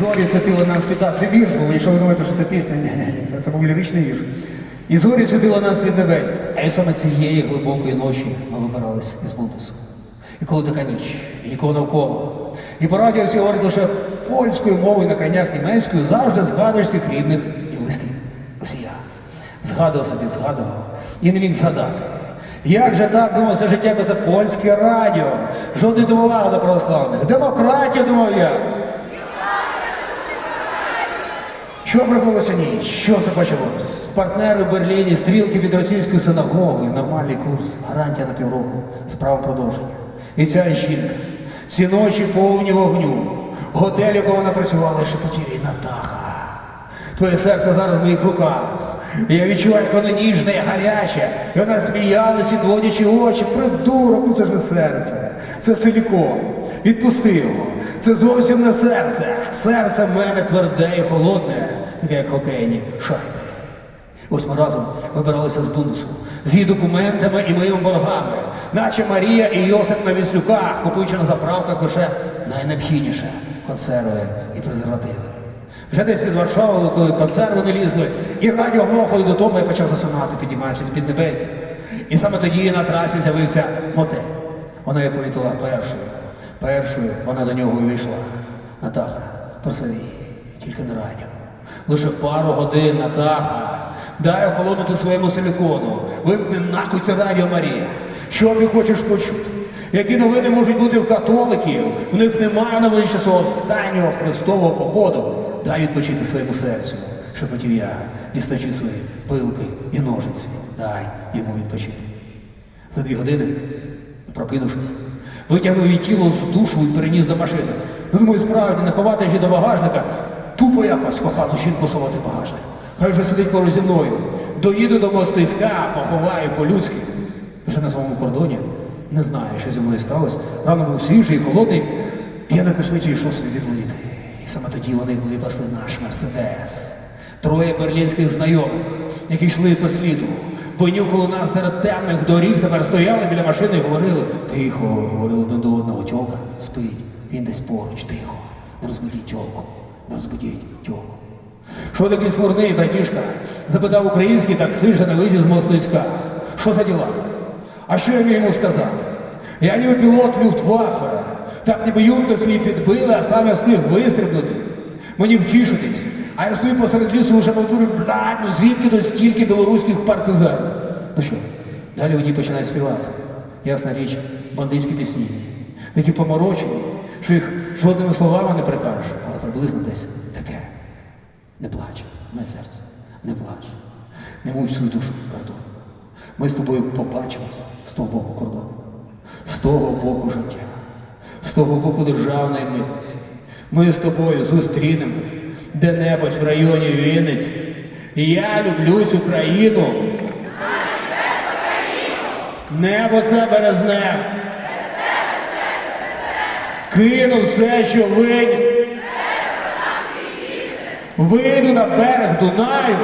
Зорі світило нам спіта, це вірш був, якщо ви думаєте, що це пісня, ні, ні, ні, це, це був ліричний вірш. І зорі світило нас від небес. А і саме цієї глибокої ночі ми вибирались із Бундесу. І коли така ніч, і нікого навколо. І по радіо всі говорять лише польською мовою на крайнях німецькою, завжди згадуєш цих рідних і близьких. Ось я. Згадував собі, згадував. І не міг згадати. Як же так думав все життя без польське радіо? Жодної допомоги до православних. Демократія, думав я. Що прибулося ніч? Що це почалось? Партнери в Берліні, стрілки від російської синагоги, нормальний курс, гарантія на півроку, справа продовження. І ця жінка, ці ночі повні вогню, готель, якого вона працювала, шепотіє Натаха. Твоє серце зараз в моїх руках. Я відчуваю, як воно ніжне і гаряче. І вона сміялась, відводячи очі. Придурок, ну це ж не серце. Це силікон. Відпусти його. Це зовсім не серце. Серце в мене тверде і холодне, таке як хокейні шайби. Ось ми разом вибиралися з Бундесу, з її документами і моїми боргами, наче Марія і Йосип на віслюках, купуючи на заправках лише найнеобхідніше консерви і презервативи. Вже десь під Варшавою, коли консерви не лізли, і радіо глохало до того, я почав засинати, підіймаючись під небес. І саме тоді на трасі з'явився мотель. Вона її повітила першою. Першою вона до нього увійшла. Натаха, просовій, тільки не радіо. Лише пару годин, Натаха. Дай охолонути своєму силікону. Вимкни нахуй це радіо Марія. Що ти хочеш почути? Які новини можуть бути в католиків? В них немає новин часу останнього Христового походу. Дай відпочити своєму серцю, шепотів я, дістачи свої пилки і ножиці. Дай йому відпочити. За дві години, прокинувшись, витягнув її тіло з душу і переніс до машини. Ну, думаю, справді, не ховати її до багажника, тупо якось кохану жінку совати багажник. Хай вже сидить поруч зі мною. Доїду до мостиська, поховаю по-людськи. Вже на своєму кордоні не знаю, що зі мною сталося. Рано був свіжий і холодний, і я на косміті йшов собі відлити. І саме тоді вони випасли наш мерседес. Троє берлінських знайомих, які йшли по сліду, винюхали нас серед темних доріг, тепер стояли біля машини і говорили. Тихо, говорили до одного, тьолка, спить, він десь поруч, тихо. Не розбудіть тьолку, не розбудіть тьолку. Що такий смурний, братішка? Запитав український таксист на виїзді з Мостиська. Що за діла? А що я міг йому сказати? Я ніби пілот Люфтваффе. Так ніби юнкер свій підбили, а сам я встиг вистрибнути. Мені втішитись. А я стою посеред лісу вже повторюю, блядь, ну звідки тут стільки білоруських партизан? Ну що, далі водій починає співати. Ясна річ, бандитські пісні. Такі поморочені, що їх жодними словами не прикажеш, але приблизно десь таке. Не плач, моє серце, не плач. Не муч свою душу кордон. Ми з тобою побачимось з того боку кордону, з того боку життя, з того боку державної митниці. Ми з тобою зустрінемось де-небудь в районі Вінниці. Я люблю цю країну. Небо це березне. Кину все, що виніс. Вийду на берег Дунаю